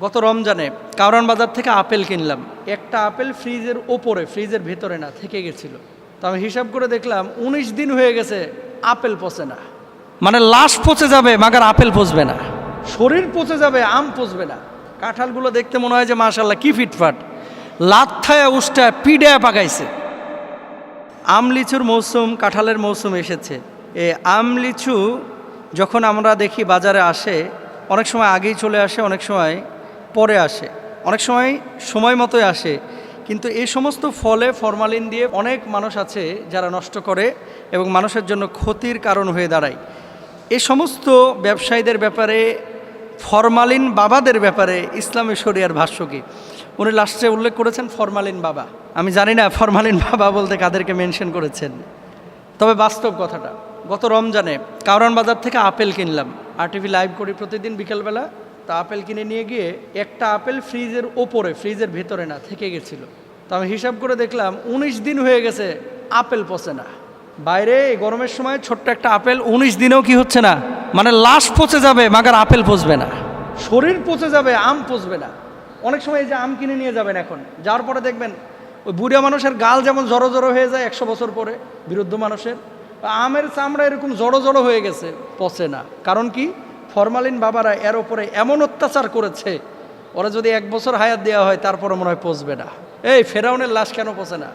গত রমজানে কাউরান বাজার থেকে আপেল কিনলাম। একটা আপেল ফ্রিজের ওপরে, ফ্রিজের ভেতরে না, থেকে গেছিল। তো আমি হিসাব করে দেখলাম, উনিশ দিন হয়ে গেছে আপেল পচে না। মানে লাশ পচে যাবে, মাগার আপেল পচবে না। শরীর পচে যাবে, আম পচবে না। কাঁঠালগুলো দেখতে মনে হয় যে মাশাল্লাহ কি ফিটফাট। লাথায় উষ্টা পিডায় পাকাইছে। আম লিচুর মৌসুম, কাঁঠালের মৌসুম এসেছে। এ আম লিচু যখন আমরা দেখি বাজারে আসে, অনেক সময় আগেই চলে আসে, অনেক সময় পরে আসে। অনেক সময় সময় মতোই আসে। কিন্তু এই সমস্ত ফলে ফরমালিন দিয়ে অনেক মানুষ আছে যারা নষ্ট করে এবং মানুষের জন্য ক্ষতির কারণ হয়ে দাঁড়ায়। এই সমস্ত ব্যবসায়ীদের ব্যাপারে, ফরমালিন বাবাদের ব্যাপারে ইসলামী শরিয়ার ভাষ্য কি? উনি লাস্টে উল্লেখ করেছেন, ফরমালিন বাবা। আমি জানি না, ফরমালিন বাবা বলতে কাদেরকে মেনশন করেছেন। তবে বাস্তব কথাটা, গত রমজানে কাউরান বাজার থেকে আপেল কিনলাম। আর টিভি লাইভ করি প্রতিদিন বিকেলবেলা। তা আপেল কিনে নিয়ে গিয়ে একটা আপেল ফ্রিজের ওপরে, ফ্রিজের ভেতরে না, থেকে গেছিল। তো আমি হিসাব করে দেখলাম, উনিশ দিন হয়ে গেছে আপেল পচে না। বাইরে গরমের সময় ছোট্ট একটা আপেল উনিশ দিনেও কি হচ্ছে না? মানে লাশ পচে যাবে, মাগার আপেল পচবে না। শরীর পচে যাবে, আম পচবে না। অনেক সময় এই যে আম কিনে নিয়ে যাবেন এখন, যাওয়ার পরে দেখবেন ওই বুড়া মানুষের গাল যেমন জড়ো জড়ো হয়ে যায় একশো বছর পরে বিরুদ্ধ মানুষের, আমের চামড়া এরকম জড়ো জড়ো হয়ে গেছে, পচে না। কারণ কি? ফরমালিন বাবারা এর ওপরে এমন অত্যাচার করেছে, ওরা যদি এক বছর হায়াত দেওয়া হয় তারপরে মনে হয় পচবে না। এই ফেরাউনের লাশ কেন পচে না?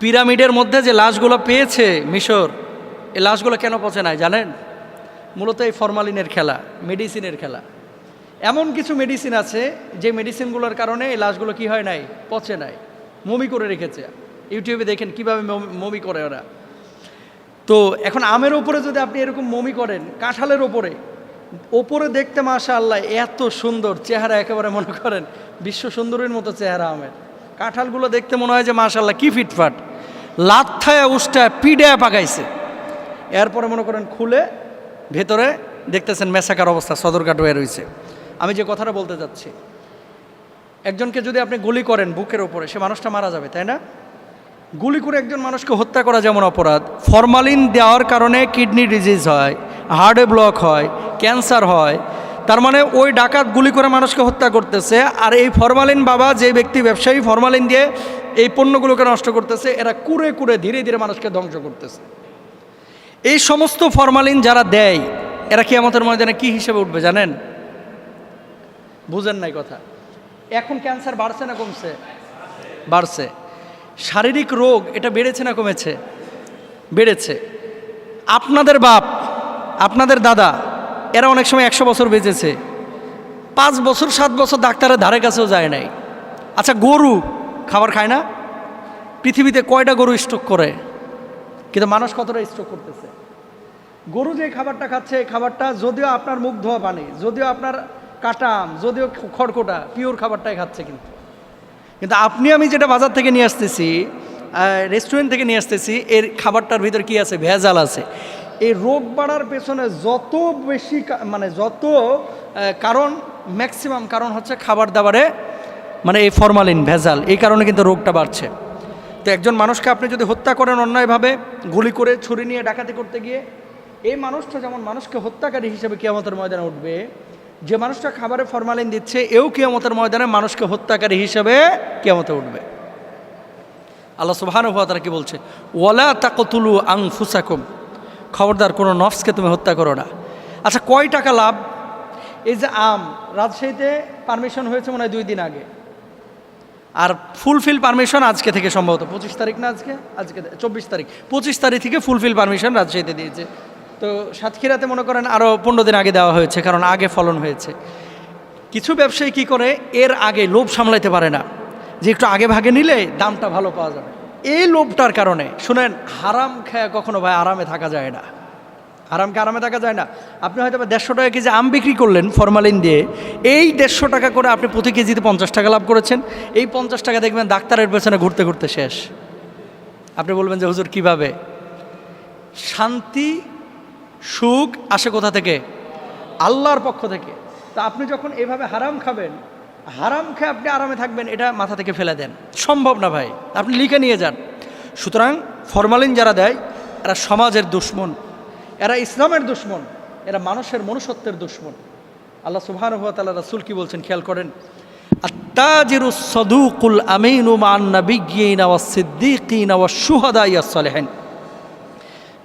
পিরামিডের মধ্যে যে লাশগুলো পেয়েছে মিশর এই লাশগুলো কেন পচে নাই জানেন? মূলত এই ফরমালিনের খেলা, মেডিসিনের খেলা। এমন কিছু মেডিসিন আছে, যে মেডিসিনগুলোর কারণে এই লাশগুলো কি হয় নাই? পচে নাই। মমি করে রেখেছে। ইউটিউবে দেখেন কীভাবে মমি- করে ওরা। তো এখন আমের ওপরে যদি আপনি এরকম মমি করেন, কাঁঠালের ওপরে ওপরে দেখতে মাশা আল্লাহ এত সুন্দর চেহারা একেবারে মনে করেন, বিশ্ব সুন্দরীর মতো চেহারা আমের। কাঁঠালগুলো দেখতে মনে হয় যে মাশাল্লাহ কি ফিটফাট। লাথায় উষ্টা পিডায় পাকাইছে। এরপরে মনে করেন খুলে ভেতরে দেখতেছেন মেসাকার অবস্থা, সদরঘাট হয়ে রয়েছে। আমি যে কথাটা বলতে যাচ্ছি, একজনকে যদি আপনি গুলি করেন বুকের ওপরে, সে মানুষটা মারা যাবে, তাই না? গুলি করে একজন মানুষকে হত্যা করা যেমন অপরাধ, ফরমালিন দেওয়ার কারণে কিডনি ডিজিজ হয়, হার্টে ব্লক হয় ক্যান্সার হয়, তার মানে ওই ডাকাত গুলি করে মানুষকে হত্যা করতেছে। আর এই ফরমালিন বাবা, যে ব্যক্তি ব্যবসায়ী, ফরমালিন দিয়ে এই পণ্যগুলোকে নষ্ট করতেছে, এরা কুড়ে কুড়ে ধীরে ধীরে মানুষকে ধ্বংস করতেছে। এই সমস্ত ফরমালিন যারা দেয়, এরা কি আমাদের ময়দানে কি হিসেবে উঠবে জানেন? বুঝেন নাই কথা। এখন ক্যান্সার বাড়ছে না কমছে? বাড়ছে। শারীরিক রোগ, এটা বেড়েছে না কমেছে? বেড়েছে। আপনাদের বাপ, আপনাদের দাদা এরা অনেক সময় একশো বছর বেঁচেছে। পাঁচ বছর, সাত বছর ডাক্তারের ধারে কাছেও যায় নাই। আচ্ছা গরু খাবার খায় না? পৃথিবীতে কয়টা গরু স্ট্রোক করে? কিন্তু মানুষ কতটা স্ট্রোক করতেছে? গরু যে খাবারটা খাচ্ছে, এই খাবারটা যদিও আপনার মুখ ধোয়া পানি, যদিও আপনার কাটাম যদিও খড়কোটা পিওর খাবারটাই খাচ্ছে কিন্তু। কিন্তু আপনি, আমি যেটা বাজার থেকে নিয়ে আসতেছি রেস্টুরেন্ট থেকে নিয়ে আসতেছি, এর খাবারটার ভিতর কি আছে? ভেজাল আছে। এই রোগ বাড়ার পেছনে যত বেশি মানে যত কারণ ম্যাক্সিমাম কারণ হচ্ছে খাবার দাবারে মানে এই ফরমালিন ভেজাল, এই কারণে কিন্তু রোগটা বাড়ছে। তো একজন মানুষকে আপনি যদি হত্যা করেন অন্যায়ভাবে, গুলি করে ছুরি নিয়ে ডাকাতি করতে গিয়ে, এই মানুষটা যেমন মানুষকে হত্যাকারী হিসেবে কিয়ামতের ময়দানে উঠবে, যে মানুষটা খাবারে ফরমালিন দিচ্ছে, এও কিয়ামতের ময়দানে মানুষকে হত্যাকারী হিসেবে কিয়ামতে উঠবে। আল্লাহ তারা কি বলছে? ওয়ালা তাকতুলু আং ফুসাকুম খবরদার, কোনো নফসকে তুমি হত্যা করো না। আচ্ছা কয় টাকা লাভ? এই যে আম, রাজশাহীতে পারমিশন হয়েছে মনে হয় দুই দিন আগে। আর ফুলফিল পারমিশন আজকে থেকে সম্ভবত, পঁচিশ তারিখ না আজকে? আজকে চব্বিশ তারিখ। পঁচিশ তারিখ থেকে ফুলফিল পারমিশন রাজশাহীতে দিয়েছে। তো সাতক্ষীরাতে মনে করেন আরও পনেরো দিন আগে দেওয়া হয়েছে, কারণ আগে ফলন হয়েছে। কিছু ব্যবসায়ী কী করে? এর আগে লোভ সামলাইতে পারে না। যে একটু আগে ভাগে নিলে দামটা ভালো পাওয়া যাবে। এই লোভটার কারণে, শুনেন, হারাম খায় কখনো ভাই আরামে থাকা যায় না। আরামকে আরামে থাকা যায় না? আপনি হয়তো দেড়শো টাকা কেজি আম বিক্রি করলেন ফরমালিন দিয়ে, এই দেড়শো টাকা করে আপনি প্রতি কেজিতে পঞ্চাশ টাকা লাভ করেছেন। এই পঞ্চাশ টাকা দেখবেন ডাক্তারের পেছনে ঘুরতে ঘুরতে শেষ। আপনি বলবেন যে, হুজুর, কীভাবে? শান্তি, সুখ আসে কোথা থেকে? আল্লাহর পক্ষ থেকে। তা আপনি যখন এভাবে হারাম খাবেন হারাম খেয়ে আপনি আরামে থাকবেন, এটা মাথা থেকে ফেলে দেন। সম্ভব না ভাই, আপনি লিখে নিয়ে যান। সুতরাং ফরমালিন যারা দেয়, এরা সমাজের দুশ্মন, এরা ইসলামের দুশ্মন, এরা মানুষের মনুষ্যত্বের দুশ্মন। আল্লাহ সুবহানাহু ওয়া তাআলা কি বলছেন খেয়াল করেন? আত্তাজিরু সদুকুল আমিনু মান নাবিয়্যিনা ওয়াস সিদ্দীকিনা ওয়াস শুহাদা ইয়াস সালিহিন।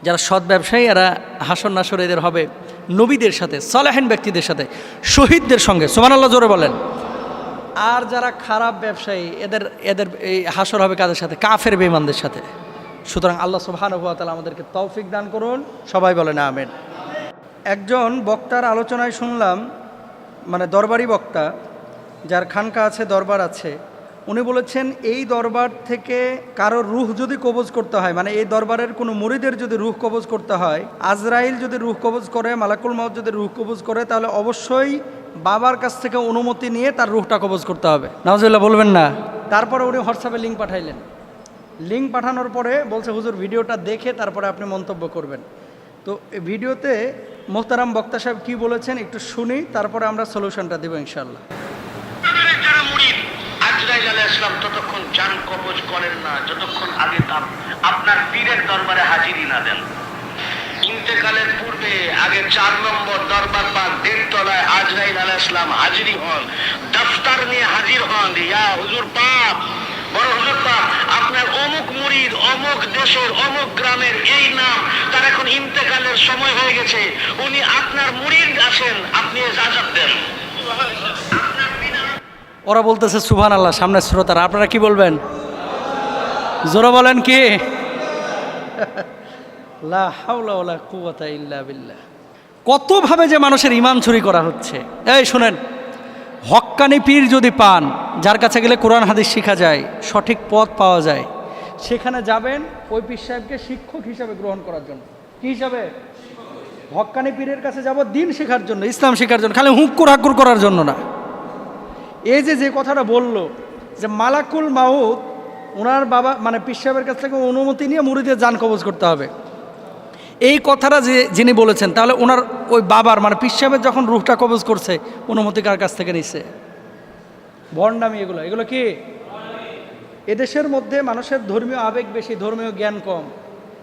যারা সৎ ব্যবসায়ী, এরা হাসন নাসর এদের হবে নবীদের সাথে, সালেহিন ব্যক্তিদের সাথে, শহীদদের সঙ্গে। সোমান আল্লাহ জোরে বলেন। আর যারা খারাপ ব্যবসায়ী, এদের এদের এই হাসর হবে কাদের সাথে? কাফের বেমানদের সাথে। সুতরাং আল্লাহ সুবহানাহু ওয়া তাআলা আমাদেরকে তৌফিক দান করুন। সবাই বলেন আমেন। একজন বক্তার আলোচনায় শুনলাম মানে দরবারি বক্তা, যার খানকা আছে, দরবার আছে, উনি বলেছেন, এই দরবার থেকে কারোর রুহ যদি কবজ করতে হয় মানে এই দরবারের কোনো মুরিদের যদি রুহ কবজ করতে হয়, আজরাইল যদি রুহ কবজ করে, মালাকুল মাউদ যদি রুহ কবজ করে, তাহলে অবশ্যই বাবার কাছ থেকে অনুমতি নিয়ে তার রুহটা কবজ করতে হবে। নওয়াজুল্লাহ বলবেন না? তারপরে উনি হোয়াটসঅ্যাপে লিঙ্ক পাঠাইলেন। লিঙ্ক পাঠানোর পরে বলছে, হুজুর, ভিডিওটা দেখে তারপরে আপনি মন্তব্য করবেন। তো ভিডিওতে মোহতারাম বক্তা সাহেব কী বলেছেন একটু শুনি, তারপরে আমরা সলিউশনটা দেবো ইনশাল্লাহ আলাইহিস ততক্ষণ জান কবজ করেন না, যতক্ষণ আগে আপনার পীরের দরবারে হাজিরি না দেন। ইন্তেকালের পূর্বে আগে চার নম্বর দরবার আজরাইল আলাইহিস সালাম হাজিরি হন দফতর নিয়ে হাজির হন ইয়া হুজুর পাপ বড় হুজুর পাক আপনার অমুক মুড়ির অমুক দেশের অমুক গ্রামের এই নাম তার এখন ইন্তেকালের সময় হয়ে গেছে উনি আপনার মুড়ির আছেন আপনি ইজাজত দেন। ওরা বলতেছে সুভান আল্লাহ সামনে শ্রোতারা আপনারা কি বলবেন? জোরে বলেন কি? লা হাওলা ওয়ালা কুওয়াতা ইল্লা বিল্লাহ। কতভাবে যে মানুষের ইমান চুরি করা হচ্ছে। এই শুনেন, হক্কানি পীর যদি পান, যার কাছে গেলে কোরআন হাদিস শেখা যায়, সঠিক পথ পাওয়া যায়, সেখানে যাবেন ওই পীর সাহেবকে শিক্ষক হিসাবে গ্রহণ করার জন্য। কি হিসাবে? হক্কানি পীরের কাছে যাব দিন শেখার জন্য, ইসলাম শেখার জন্য, খালি হুক্কুর হাক্কুর করার জন্য না। এই যে যে কথাটা বলল যে মালাকুল মাউদ ওনার বাবা মানে পীর সাহেবের কাছ থেকে অনুমতি নিয়ে মুড়িদের যান কবজ করতে হবে। এই কথাটা যে যিনি বলেছেন, তাহলে ওনার ওই বাবার মানে পীর সাহেবের যখন রুহটা কবজ করছে, অনুমতি কার কাছ থেকে নিচ্ছে ভণ্ডামি এগুলো। এগুলো কি? এদেশের মধ্যে মানুষের ধর্মীয় আবেগ বেশি, ধর্মীয় জ্ঞান কম।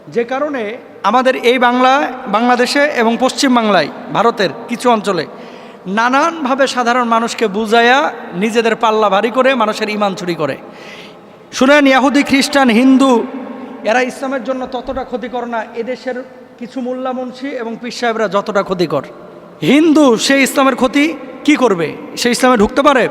যে কারণে আমাদের এই বাংলা, বাংলাদেশে এবং পশ্চিম বাংলায়, ভারতের কিছু অঞ্চলে, নানানভাবে সাধারণ মানুষকে বুঝাইয়া নিজেদের পাল্লা ভারী করে মানুষের ইমান চুরি করে। শুনেন, ইয়াহুদি, খ্রিস্টান, হিন্দু, এরা ইসলামের জন্য ততটা ক্ষতিকর না। এদেশের কিছু মোল্লা মুন্সি এবং পীর সাহেবরা যতটা ক্ষতিকর। হিন্দু সে ইসলামের ক্ষতি কি করবে? সে ইসলামে ঢুকতে পারে?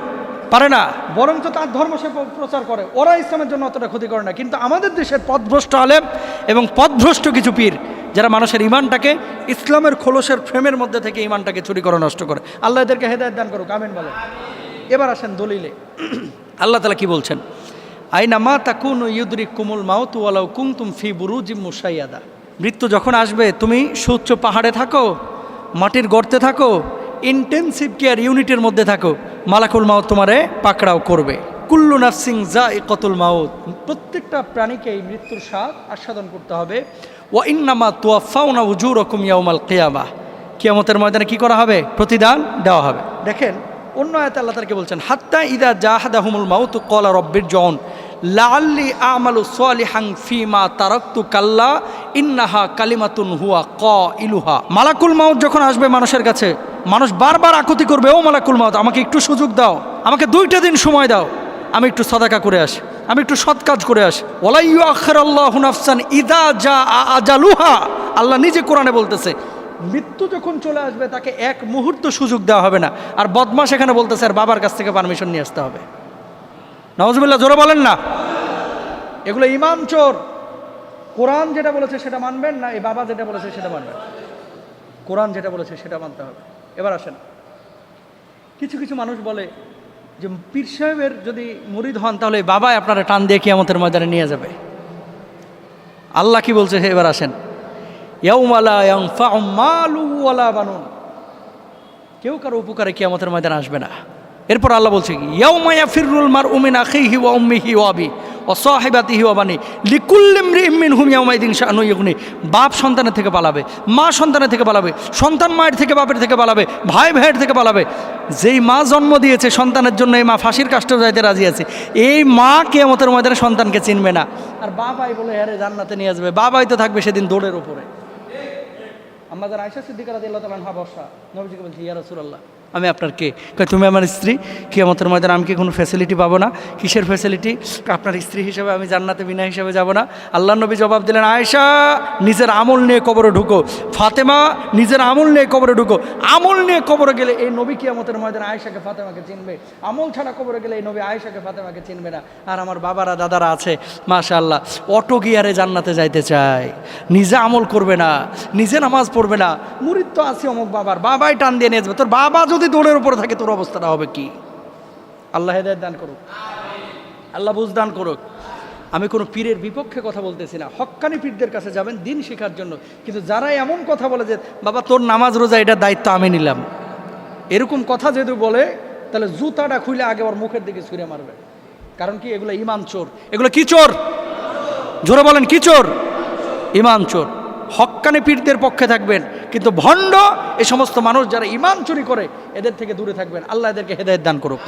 পারে না। বরং তো তার ধর্ম সে প্রচার করে। ওরা ইসলামের জন্য অতটা ক্ষতি করে না। কিন্তু আমাদের দেশের পথভ্রষ্ট আলেম এবং পথভ্রষ্ট কিছু পীর, যারা মানুষের ইমানটাকে, ইসলামের খোলসের ফ্রেমের মধ্যে থেকে ইমানটাকে চুরি করে, নষ্ট করে। আল্লাহ এদেরকে হেদায়ত দান করুক। আমিন বলে এবার আসেন দলিলে। আল্লাহ তালা কি বলছেন? আইনা মা তাকুন ইউদ্রিক কুমুল মাউত ওয়ালাউ কুমতুম ফি বুরুজিম মুসাইয়াদা মৃত্যু যখন আসবে, তুমি সুচ্চ পাহাড়ে থাকো, মাটির গর্তে থাকো ইন্টেনসিভ কেয়ার ইউনিটের মধ্যে থাকো, মালাকুল মাউত তোমারে পাকড়াও করবে। কুল্লু নাফসিং যা এ কতুল মাউত। প্রত্যেকটা প্রাণীকে এই মৃত্যুর স্বাদ আস্বাদন করতে হবে। ওয়া ইন্নামা তুয়াফাউনা উজু রকম ইয়াউমাল কেয়ামা। কিয়ামতের ময়দানে কি করা হবে? প্রতিদান দেওয়া হবে। দেখেন, অন্য আয়াতে আল্লাহ তারকে বলছেন, হাত্তা ইদা জাহাদাহুমুল মাউত কলা রব্বির জন লাল্লি আমালু সালিহাং ফিমা তারাক্তু কাল্লা ইন্নাহা কালিমাতুন হুয়া ক ইলুহা মালাকুল মাউত যখন আসবে মানুষের কাছে, মানুষ বারবার আকুতি করবে, ও মালাকুল মাউত, আমাকে একটু সুযোগ দাও, আমাকে দুইটা দিন সময় দাও, আমি একটু সদাকা করে আসি, আমি একটু সৎ কাজ করে আসি। ওলাইয়ু আখর আল্লাহ হুনাফসান ইদা যা আজালুহা। আল্লাহ নিজে কোরআনে বলতেছে, মৃত্যু যখন চলে আসবে, তাকে এক মুহূর্ত সুযোগ দেওয়া হবে না। আর বদমাস এখানে বলতেছে, আর বাবার কাছ থেকে পারমিশন নিয়ে আসতে হবে। নওয়াজবিল্লা জোরে বলেন না। এগুলো ইমাম চোর। কোরআন যেটা বলেছে সেটা মানবেন না? এই বাবা যেটা বলেছে সেটা মানবেন। কোরআন যেটা বলেছে সেটা মানতে হবে। এবার আসেন। কিছু কিছু মানুষ বলে যে পীর সাহেবের যদি মুরিদ হন, তাহলে বাবাই আপনারা টান দিয়ে কিয়ামতের ময়দানে নিয়ে যাবে। আল্লাহ কি বলছে? এবার আসেন। বানুন। কেউ কারও উপকারে কিয়ামতের ময়দানে আসবে না। এরপর আল্লাহ বলছে কি, ইয়াউমা ইয়াফিরুল মার উমিন আখিহি ওয়া উম্মিহি ওয়া আবি ওয়া সাহিবাতিহি ওয়া বানি লিকুল্লি ইমরিইম মিনহুম ইয়াউমাইদিন শানু বাপ সন্তানের থেকে পালাবে, মা সন্তানের থেকে পালাবে, সন্তান মায়ের থেকে, বাপের থেকে পালাবে, ভাই ভাইয়ের থেকে পালাবে। যেই মা জন্ম দিয়েছে সন্তানের জন্য এই মা ফাঁসির কাষ্টেও যাইতে রাজি আছে, এই মা কিয়ামতের ময়দানে সন্তানকে চিনবে না। আর বাবাই বলে হ্যাঁ জান্নাতে নিয়ে আসবে। বাবাই তো থাকবে সেদিন দৌড়ের উপরে। আমাদের আয়সা সিদ্দিকার আল্লাহ তালা ভরসা নবীজিকে বলছি, ইয়া রসুল্লাহ আমি আপনার কে তুমি আমার স্ত্রী? কিয়ামতের ময়দান আমি কি কোনো ফ্যাসিলিটি পাবো না? কিসের ফ্যাসিলিটি আপনার স্ত্রী হিসেবে আমি জান্নাতে বিনা হিসেবে যাব না। আল্লাহ নবী জবাব দিলেন, আয়েশা, নিজের আমল নিয়ে কবরে ঢুকো। ফাতেমা, নিজের আমল নিয়ে কবরে ঢুকো। আমল নিয়ে কবরে গেলে এই নবী কিয়ামতের ময়দানে আয়েশাকে, ফাতেমাকে চিনবে। আমল ছাড়া কবরে গেলে এই নবী আয়েশাকে, ফাতেমাকে চিনবে না। আর আমার বাবারা, দাদারা আছে মাশা আল্লাহ অটো গিয়ারে জান্নাতে যাইতে চায়। নিজে আমল করবে না, নিজে নামাজ পড়বে না। মুরিদ তো আছে অমুক বাবার। বাবাই টান দিয়ে নিয়ে যাবে। তোর বাবা যদি দৌড়ের উপরে থাকে, তোর অবস্থাটা হবে কি? আল্লাহ হেদায়ত দান করুক। আল্লাহ বুঝ দান করুক। আমি কোনো পীরের বিপক্ষে কথা বলতেছি না। হক্কানি পীরদের কাছে যাবেন দিন শেখার জন্য। কিন্তু যারা এমন কথা বলে যে, বাবা, তোর নামাজ রোজা, এটার দায়িত্ব আমি নিলাম। এরকম কথা যদি বলে, তাহলে জুতাটা খুলে আগে ওর মুখের দিকে ছুঁড়ে মারবে। কারণ কি? এগুলো ইমান চোর। এগুলো কি চোর? জোরে বলেন, কি চোর? ইমান চোর। হক্কানি পীরদের পক্ষে থাকবেন। কিন্তু ভণ্ড এ সমস্ত মানুষ যারা ইমান চুরি করে, এদের থেকে দূরে থাকবেন। আল্লাহ এদেরকে হেদায়ত দান করুক।